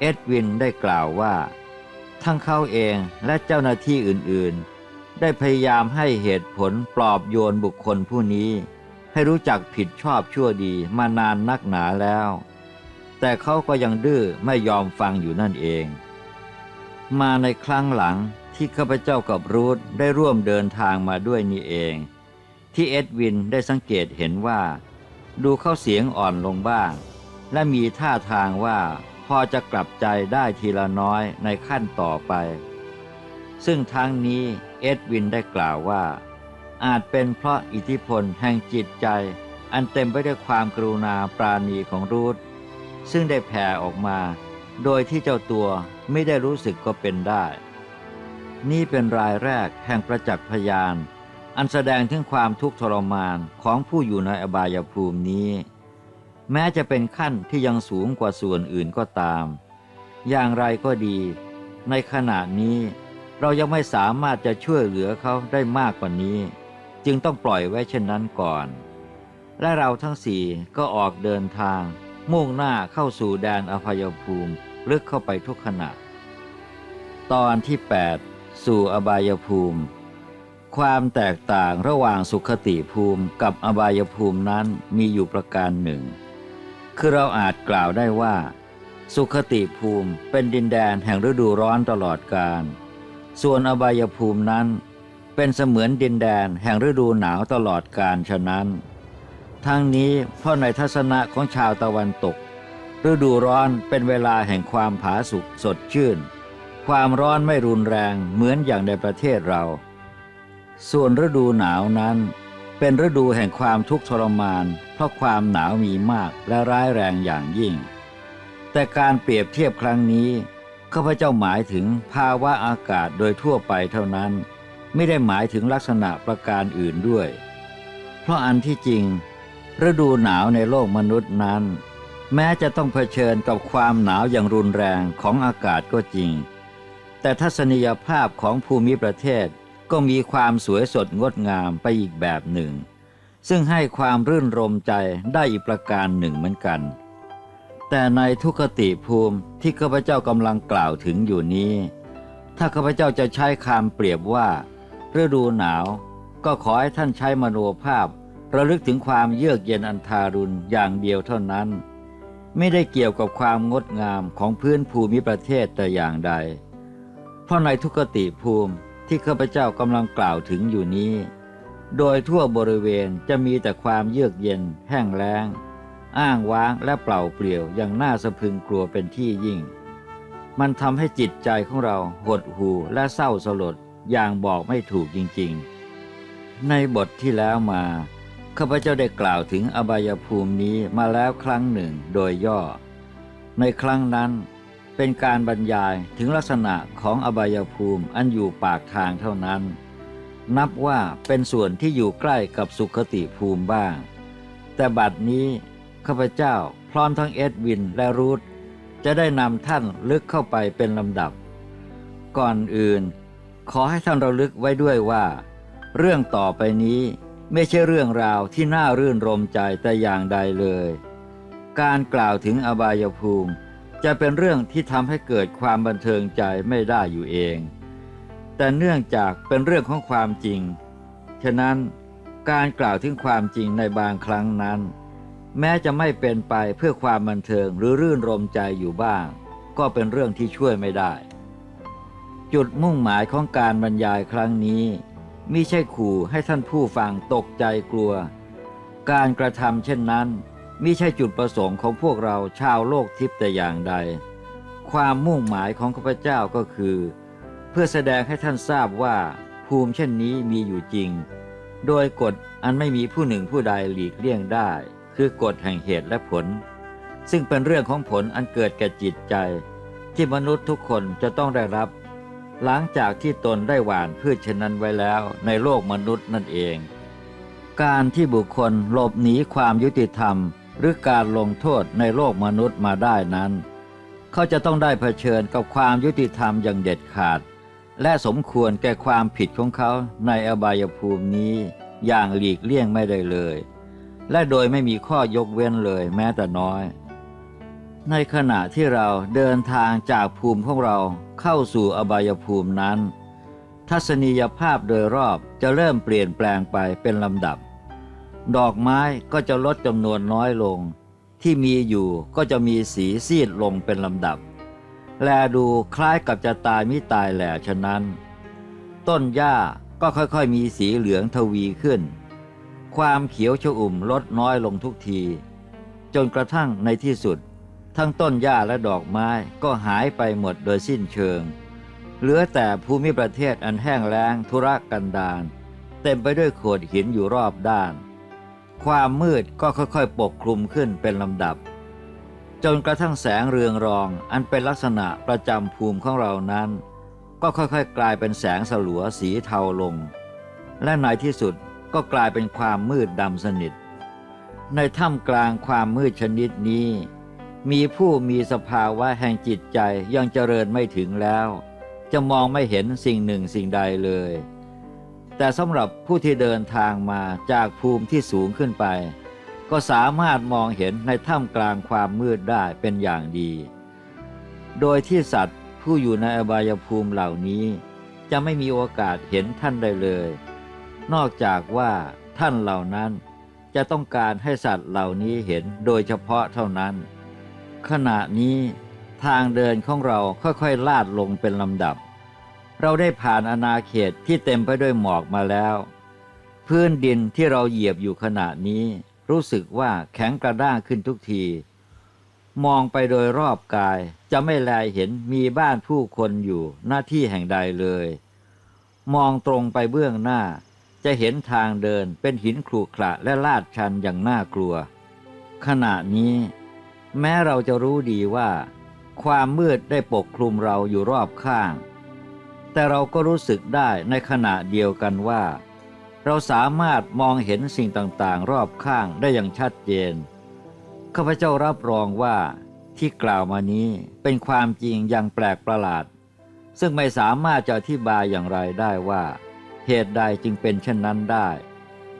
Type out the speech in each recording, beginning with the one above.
เอ็ดวินได้กล่าวว่า ทั้งเขาเองและเจ้าหน้าที่อื่นๆ ได้พยายามให้เหตุผลปลอบโยนบุคคลผู้นี้ ให้รู้จักผิดชอบชั่วดีมานานนักหนาแล้ว แต่เขาก็ยังดื้อไม่ยอมฟังอยู่นั่นเอง มาในครั้งหลังที่ข้าพเจ้ากับรูธได้ร่วมเดินทางมาด้วยนี่เอง ที่เอ็ดวินได้สังเกตเห็นว่า ดูเข้าเสียงอ่อนลงบ้าง และมีท่าทางว่า อจะกลับใจได้ทีละน้อยในขั้นต่อไป ซึ่งทางนี้เอ็ดวินได้กล่าวว่า อาจเป็นเพราะอิทธิพลแห่งจิตใจ อันเต็มไปด้วยความกรุณาปราณีของรูธซึ่งได้แผ่ออกมา โดยที่เจ้าตัวไม่ได้รู้สึกก็เป็นได้ นี่เป็นรายแรกแห่งประจักษ์พยาน อันแสดงถึงความทุกข์ทรมานของผู้อยู่ในอบายภูมินี้ แม้จะเป็นขั้นที่ยังสูงกว่าส่วนอื่นก็ตาม อย่างไรก็ดี ในขณะนี้เรายังไม่สามารถจะช่วยเหลือเขาได้มากกว่านี้ จึงต้องปล่อยไว้เช่นนั้นก่อน และเราทั้งสี่ก็ออกเดินทาง มุ่งหน้าเข้าสู่แดนอภัยภูมิลึกเข้าไปทุกขณะ ตอนที่ 8 สู่อบายภูมิ ความแตกต่างระหว่างสุขติภูมิกับอบายภูมินั้นมีอยู่ประการหนึ่ง คือเราอาจกล่าวได้ว่า สุขติภูมิเป็นดินแดนแห่งฤดูร้อนตลอดกาลส่วนอบายภูมินั้น เป็นเสมือนดินแดนแห่งฤดูหนาวตลอดกาลฉะนั้น ทั้งนี้เพราะในทัศนะของชาวตะวันตก ฤดูร้อนเป็นเวลาแห่งความผาสุกสดชื่น ความร้อนไม่รุนแรงเหมือนอย่างในประเทศเรา ส่วนฤดูหนาวนั้น เป็นฤดูแห่งความทุกข์ทรมาน ราะความหนาวมีมากและร้ายแรงอย่างยิ่ง แต่การเปรียบเทียบครั้งนี้ข้าพเจ้าหมายถึงภาวะอากาศโดยทั่วไปเท่านั้น ไม่ได้หมายถึงลักษณะประการอื่นด้วย เพราะอันที่จริง ฤดูหนาวในโลกมนุษย์นั้น แม้จะต้องเผชิญกับความหนาวอย่างรุนแรงของอากาศก็จริง แต่ทัศนียภาพของภูมิประเทศก็มีความสวยสดงดงามไปอีกแบบหนึ่ง ซึ่งให้ความรื่นรมใจได้อีกประการหนึ่งเหมือนกัน แต่ในทุกขติภูมิที่ข้าพเจ้ากำลังกล่าวถึงอยู่นี้ ถ้าข้าพเจ้าจะใช้คำเปรียบว่าฤดูหนาว ก็ขอให้ท่านใช้มโนภาพ ระลึกถึงความเยือกเย็นอันทารุณอย่างเดียวเท่านั้น ไม่ได้เกี่ยวกับความงดงามของพื้นภูมิประเทศแต่อย่างใด เพราะในทุกขติภูมิที่ข้าพเจ้ากำลังกล่าวถึงอยู่นี้ โดยทั่วบริเวณจะมีแต่ความเยือกเย็น แห้งแล้ง อ้างว้างและเปล่าเปลี่ยวอย่างน่าสะพึงกลัวเป็นที่ยิ่ง มันทำให้จิตใจของเราหดหู่และเศร้าสลดอย่างบอกไม่ถูกจริงๆ ในบทที่แล้วมาข้าพเจ้าได้กล่าวถึงอบายภูมินี้มาแล้วครั้งหนึ่งโดยย่อ ในครั้งนั้นเป็นการบรรยายถึงลักษณะของอบายภูมิอันอยู่ปากทางเท่านั้น นับว่าเป็นส่วนที่อยู่ใกล้กับสุขติภูมิบ้าง แต่บัดนี้ข้าพเจ้าพร้อมทั้งเอ็ดวินและรูธจะได้นำท่านลึกเข้าไปเป็นลำดับ ก่อนอื่น ขอให้ท่านระลึกไว้ด้วยว่า เรื่องต่อไปนี้ไม่ใช่เรื่องราวที่น่ารื่นรมใจแต่อย่างใดเลย การกล่าวถึงอบายภูมิ จะเป็นเรื่องที่ทำให้เกิดความบันเทิงใจไม่ได้อยู่เอง แต่เนื่องจากเป็นเรื่องของความจริง ฉะนั้นการกล่าวถึงความจริงในบางครั้งนั้น แม้จะไม่เป็นไปเพื่อความบันเทิงหรือรื่นรมใจอยู่บ้าง ก็เป็นเรื่องที่ช่วยไม่ได้ จุดมุ่งหมายของการบรรยายครั้งนี้มิใช่ขู่ให้ท่านผู้ฟังตกใจกลัว การกระทำเช่นนั้นมิใช่จุดประสงค์ของพวกเราชาวโลกทิพย์แต่อย่างใด ความมุ่งหมายของข้าพเจ้าก็คือ เพื่อแสดงให้ท่านทราบว่าภูมิเช่นนี้มีอยู่จริง โดยกฎอันไม่มีผู้หนึ่งผู้ใดหลีกเลี่ยงได้ คือกฎแห่งเหตุและผล ซึ่งเป็นเรื่องของผลอันเกิดแก่จิตใจ ที่มนุษย์ทุกคนจะต้องได้รับ หลังจากที่ตนได้หว่านพืชเช่นนั้นไว้แล้วในโลกมนุษย์นั่นเอง การที่บุคคลหลบหนีความยุติธรรม หรือการลงโทษในโลกมนุษย์มาได้นั้น เขาจะต้องได้เผชิญกับความยุติธรรมอย่างเด็ดขาด และสมควรแก่ความผิดของเขาในอบายภูมินี้อย่างหลีกเลี่ยงไม่ได้เลย และโดยไม่มีข้อยกเว้นเลยแม้แต่น้อย ในขณะที่เราเดินทางจากภูมิของเราเข้าสู่อบายภูมินั้น ทัศนียภาพโดยรอบจะเริ่มเปลี่ยนแปลงไปเป็นลำดับ ดอกไม้ก็จะลดจำนวนน้อยลง ที่มีอยู่ก็จะมีสีซีดลงเป็นลำดับ แลดูคล้ายกับจะตายมิตายแหล่ฉะนั้น ต้นหญ้าก็ค่อยๆมีสีเหลืองทวีขึ้น ความเขียวชอุ่มลดน้อยลงทุกที จนกระทั่งในที่สุด ทั้งต้นหญ้าและดอกไม้ก็หายไปหมดโดยสิ้นเชิง เหลือแต่ภูมิประเทศอันแห้งแล้งธุรกันดารเต็มไปด้วยโขดหินอยู่รอบด้าน ความมืดก็ค่อยๆ ปกคลุมขึ้นเป็นลำดับ จนกระทั่งแสงเรืองรองอันเป็นลักษณะประจำภูมิของเรานั้น ก็ค่อยๆ กลายเป็นแสงสลัวสีเทาลง และในที่สุดก็กลายเป็นความมืดดำสนิท ในถ้ำกลางความมืดชนิดนี้ มีผู้มีสภาวะแห่งจิตใจยังเจริญไม่ถึงแล้ว จะมองไม่เห็นสิ่งหนึ่งสิ่งใดเลย แต่สำหรับผู้ที่เดินทางมาจากภูมิที่สูงขึ้นไป ก็สามารถมองเห็นในถ้ำกลางความมืดได้เป็นอย่างดี โดยที่สัตว์ผู้อยู่ในอบายภูมิเหล่านี้ จะไม่มีโอกาสเห็นท่านได้เลย นอกจากว่าท่านเหล่านั้นจะต้องการให้สัตว์เหล่านี้เห็นโดยเฉพาะเท่านั้น ขณะนี้ทางเดินของเราค่อยๆ ลาดลงเป็นลำดับ เราได้ผ่านอาณาเขตที่เต็มไปด้วยหมอกมาแล้ว พื้นดินที่เราเหยียบอยู่ขณะนี้ รู้สึกว่าแข็งกระด้างขึ้นทุกที มองไปโดยรอบกายจะไม่แลเห็นมีบ้านผู้คนอยู่หน้าที่แห่งใดเลย มองตรงไปเบื้องหน้า จะเห็นทางเดินเป็นหินขรุขระและลาดชันอย่างน่ากลัว ขณะนี้ แม้เราจะรู้ดีว่า ความมืดได้ปกคลุมเราอยู่รอบข้าง แต่เราก็รู้สึกได้ในขณะเดียวกันว่า เราสามารถมองเห็นสิ่งต่างๆ รอบข้างได้อย่างชัดเจน ข้าพเจ้ารับรองว่าที่กล่าวมานี้เป็นความจริงอย่างแปลกประหลาด ซึ่งไม่สามารถจะอธิบายอย่างไรได้ว่า เหตุใดจึงเป็นเช่นนั้นได้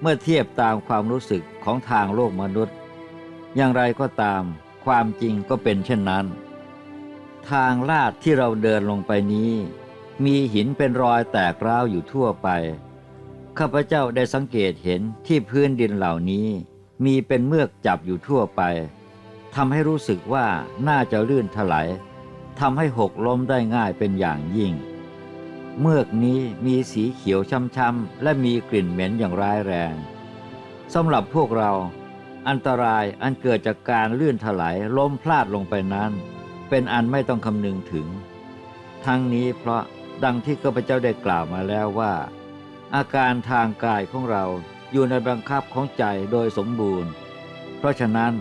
เมื่อเทียบตามความรู้สึกของทางโลกมนุษย์ อย่างไรก็ตาม ความจริงก็เป็นเช่นนั้น ทางลาดที่เราเดินลงไปนี้ มีหินเป็นรอยแตกร้าวอยู่ทั่วไป ข้าพเจ้าได้สังเกตเห็นที่พื้นดินเหล่านี้ มีเป็นเมือกจับอยู่ทั่วไปทำให้รู้สึกว่าน่าจะลื่นถลายทำให้หกล้มได้ง่ายเป็นอย่างยิ่ง เมือกนี้มีสีเขียวช้ำๆและมีกลิ่นเหม็นอย่างร้ายแรงสำหรับพวกเราอันตรายอันเกิดจากการลื่นถลายล้มพลาดลงไปนั้น เป็นอันไม่ต้องคำนึงถึง ทั้งนี้เพราะดังที่ข้าพเจ้าได้กล่าวมาแล้วว่า อาการทางกายของเราอยู่ในบังคับของใจโดยสมบูรณ์ เพราะฉะนั้น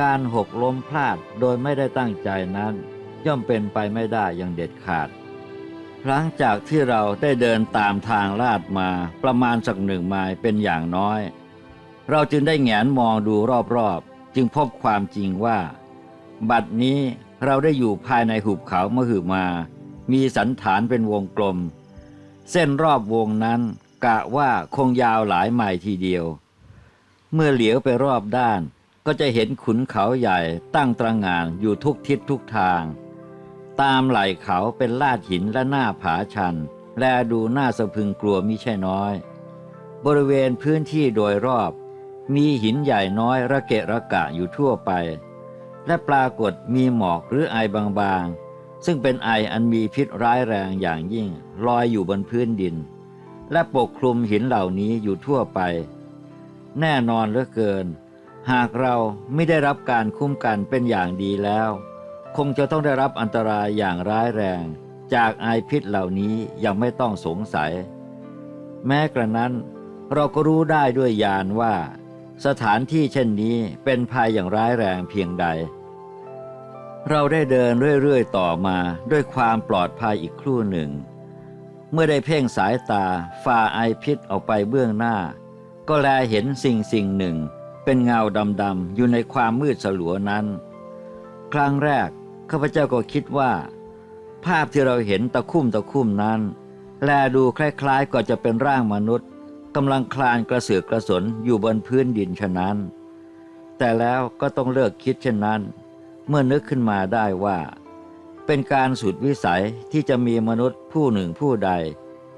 การหกล้มพลาดโดยไม่ได้ตั้งใจนั้น ย่อมเป็นไปไม่ได้อย่างเด็ดขาด หลังจากที่เราได้เดินตามทางลาดมาประมาณสักหนึ่งไมล์เป็นอย่างน้อย เราจึงได้แงนมองดูรอบๆ จึงพบความจริงว่า บัดนี้เราได้อยู่ภายในหุบเขามหึมา มีสันฐานเป็นวงกลม เส้นรอบวงนั้นกะว่าคงยาวหลายไมล์ทีเดียว เมื่อเหลียวไปรอบด้านก็จะเห็นขุนเขาใหญ่ตั้งตระงานอยู่ทุกทิศทุกทาง ตามไหล่เขาเป็นลาดหินและหน้าผาชัน แลดูน่าสะพึงกลัวมิใช่น้อย บริเวณพื้นที่โดยรอบ มีหินใหญ่น้อยระเกะระกะอยู่ทั่วไป และปรากฏมีหมอกหรือไอบางๆ ซึ่งเป็นไออันมีพิษร้ายแรงอย่างยิ่งลอยอยู่บนพื้นดิน และปกคลุมหินเหล่านี้อยู่ทั่วไป แน่นอนเหลือเกิน หากเราไม่ได้รับการคุ้มกันเป็นอย่างดีแล้ว คงจะต้องได้รับอันตรายอย่างร้ายแรง จากไอพิษเหล่านี้ยังไม่ต้องสงสัย แม้กระนั้น เราก็รู้ได้ด้วยญาณว่า สถานที่เช่นนี้เป็นภัยอย่างร้ายแรงเพียงใด เราได้เดินเรื่อยๆต่อมาด้วยความปลอดภัยอีกครู่หนึ่ง เมื่อได้เพ่งสายตาฝ่าไอพิษออกไปเบื้องหน้า ก็แลเห็นสิ่งสิ่งหนึ่ง เป็นเงาดำๆอยู่ในความมืดสลัวนั้น ครั้งแรกข้าพเจ้าก็คิดว่า ภาพที่เราเห็นตะคุ่มตะคุ่มนั้น แลดูคล้ายๆก็จะเป็นร่างมนุษย์กำลังคลานกระเสือกกระสนอยู่บนพื้นดินฉะนั้น แต่แล้วก็ต้องเลิกคิดเช่นนั้น เมื่อนึกขึ้นมาได้ว่า เป็นการสุดวิสัยที่จะมีมนุษย์ผู้หนึ่งผู้ใด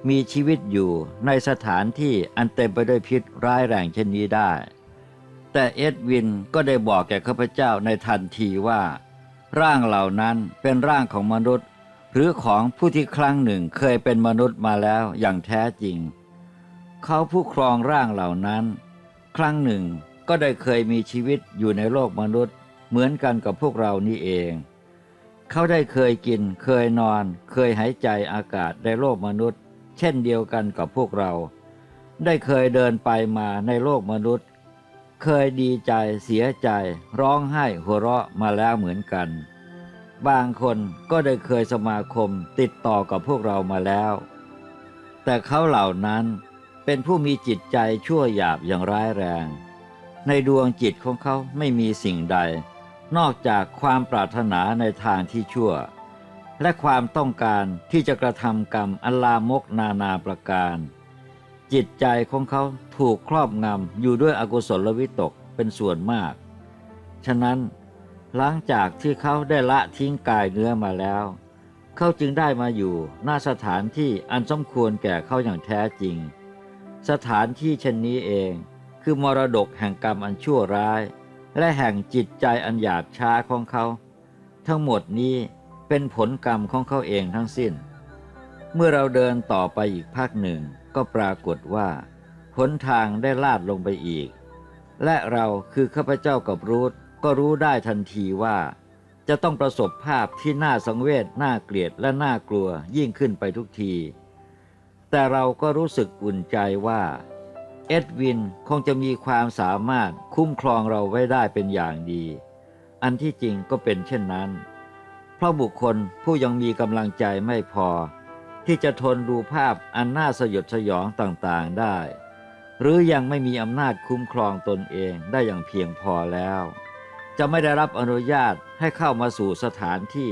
มีชีวิตอยู่ในสถานที่อันเต็มไปด้วยพิษร้ายแรงเช่นนี้ได้ แต่เอ็ดวินก็ได้บอกแก่ข้าพเจ้าในทันทีว่า ร่างเหล่านั้นเป็นร่างของมนุษย์ หรือของผู้ที่ครั้งหนึ่งเคยเป็นมนุษย์มาแล้วอย่างแท้จริง เขาผู้ครองร่างเหล่านั้น ครั้งหนึ่งก็ได้เคยมีชีวิตอยู่ในโลกมนุษย์ เหมือนกันกับพวกเรานี่เอง เขาได้เคยกิน เคยนอน เคยหายใจอากาศในโลกมนุษย์ เช่นเดียวกันกับพวกเรา ได้เคยเดินไปมาในโลกมนุษย์ เคยดีใจเสียใจ ร้องไห้หัวเราะมาแล้วเหมือนกัน บางคนก็ได้เคยสมาคมติดต่อกับพวกเรามาแล้ว แต่เขาเหล่านั้นเป็นผู้มีจิตใจชั่วหยาบอย่างร้ายแรง ในดวงจิตของเขาไม่มีสิ่งใด นอกจากความปรารถนาในทางที่ชั่ว และความต้องการที่จะกระทำกรรมอันลามกนานาประการ จิตใจของเขาถูกครอบงำอยู่ด้วยอกุศลวิตกเป็นส่วนมาก ฉะนั้นหลังจากที่เขาได้ละทิ้งกายเนื้อมาแล้ว เขาจึงได้มาอยู่หน้าสถานที่อันสมควรแก่เขาอย่างแท้จริง สถานที่เช่นนี้เอง คือมรดกแห่งกรรมอันชั่วร้าย และแห่งจิตใจอันหยาบช้าของเขา ทั้งหมดนี้เป็นผลกรรมของเขาเองทั้งสิ้น เมื่อเราเดินต่อไปอีกภาคหนึ่งก็ปรากฏว่าหนทางได้ลาดลงไปอีก และเราคือข้าพเจ้ากับรูธก็รู้ได้ทันทีว่า จะต้องประสบภาพที่น่าสังเวชน่าเกลียดและน่ากลัวยิ่งขึ้นไปทุกที แต่เราก็รู้สึกอุ่นใจว่า เอ็ดวินคงจะมีความสามารถคุ้มครองเราไว้ได้เป็นอย่างดี อันที่จริงก็เป็นเช่นนั้น เพราะบุคคลผู้ยังมีกำลังใจไม่พอ ที่จะทนดูภาพอันน่าสยดสยองต่างๆได้ หรือยังไม่มีอำนาจคุ้มครองตนเองได้อย่างเพียงพอแล้ว จะไม่ได้รับอนุญาตให้เข้ามาสู่สถานที่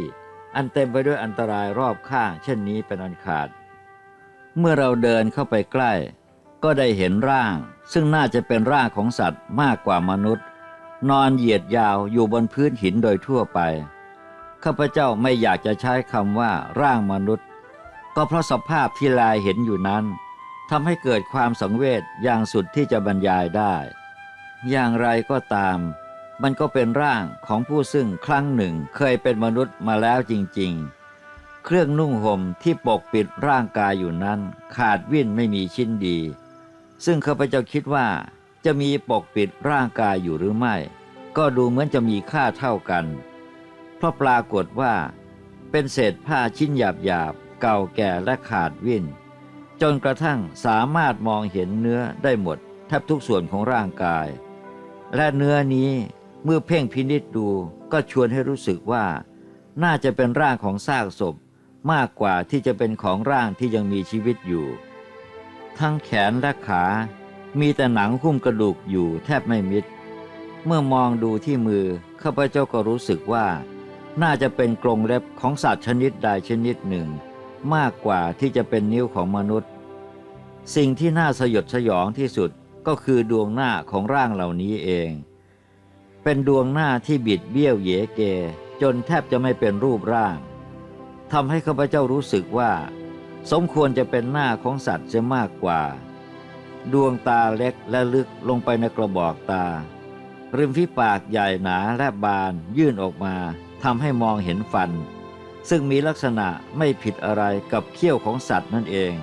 อันเต็มไปด้วยอันตรายรอบข้าง เช่นนี้เป็นอันขาด เมื่อเราเดินเข้าไปใกล้ ก็ได้เห็นร่าง ซึ่งน่าจะเป็นร่างของสัตว์มากกว่ามนุษย์ นอนเหยียดยาวอยู่บนพื้นหินโดยทั่วไป ข้าพเจ้าไม่อยากจะใช้คำว่าร่างมนุษย์ ก็เพราะสภาพที่ลายเห็นอยู่นั้นทำให้เกิดความสังเวชอย่างสุดที่จะบรรยายได้ อย่างไรก็ตาม มันก็เป็นร่างของผู้ซึ่งครั้งหนึ่งเคยเป็นมนุษย์มาแล้วจริง ๆเครื่องนุ่งห่มที่ปกปิดร่างกายอยู่นั้น ขาดวิ่นไม่มีชิ้นดี ซึ่งข้าพเจ้าคิดว่า จะมีปกปิดร่างกายอยู่หรือไม่ ก็ดูเหมือนจะมีค่าเท่ากัน เพราะปรากฏว่า เป็นเศษผ้าชิ้นหยาบๆเก่าแก่และขาดวิ่นจนกระทั่งสามารถมองเห็นเนื้อได้หมดแทบทุกส่วนของร่างกาย และเนื้อนี้เมื่อเพ่งพินิษดูก็ชวนให้รู้สึกว่า น่าจะเป็นร่างของซากศพมากกว่าที่จะเป็นของร่างที่ยังมีชีวิตอยู่ ทั้งแขนและขา มีแต่หนังหุ้มกระดูกอยู่แทบไม่มิด เมื่อมองดูที่มือข้าพเจ้าก็รู้สึกว่า น่าจะเป็นกรงเล็บของสัตว์ชนิดใดชนิดหนึ่ง มากกว่าที่จะเป็นนิ้วของมนุษย์ สิ่งที่น่าสยดสยองที่สุดก็คือดวงหน้าของร่างเหล่านี้เอง เป็นดวงหน้าที่บิดเบี้ยวเยเก จนแทบจะไม่เป็นรูปร่างทำให้ข้าพเจ้ารู้สึกว่า สมควรจะเป็นหน้าของสัตว์จะมากกว่า ดวงตาเล็กและลึกลงไปในกระบอกตา ริมฝีปากใหญ่หนาและบานยื่นออกมาทำให้มองเห็นฟัน ซึ่งมีลักษณะไม่ผิดอะไรกับเขี้ยวของสัตว์นั่นเอง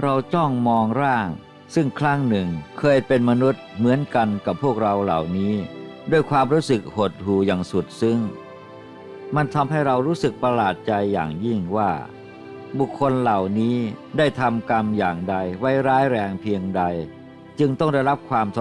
เราจ้องมองร่าง ซึ่งครั้งหนึ่งเคยเป็นมนุษย์เหมือนกันกับพวกเราเหล่านี้ ด้วยความรู้สึกหดหู่อย่างสุดซึ้งมันทำให้เรารู้สึกประหลาดใจอย่างยิ่งว่า บุคคลเหล่านี้ได้ทำกรรมอย่างใดไว้ร้ายแรงเพียงใด จึงต้องได้รับความท